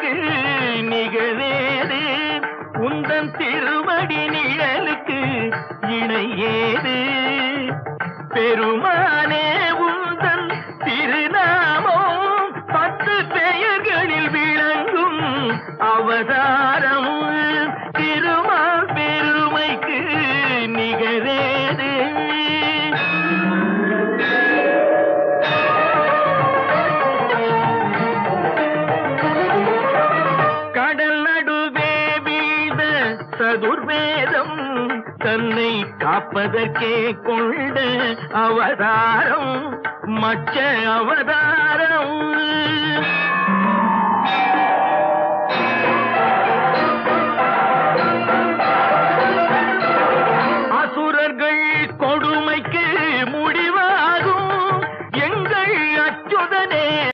நிழலுக்கு நிகழேது. உந்தன் திருவடி நிழலுக்கு இணையேது. பெருமானே உந்தன் திருநாமோ பத்து பெயர்களில் விளங்கும் அவதாரம். சதுர்வேதம் தன்னை காப்பதற்கே கொண்ட அவதாரம் மச்ச அவதாரம்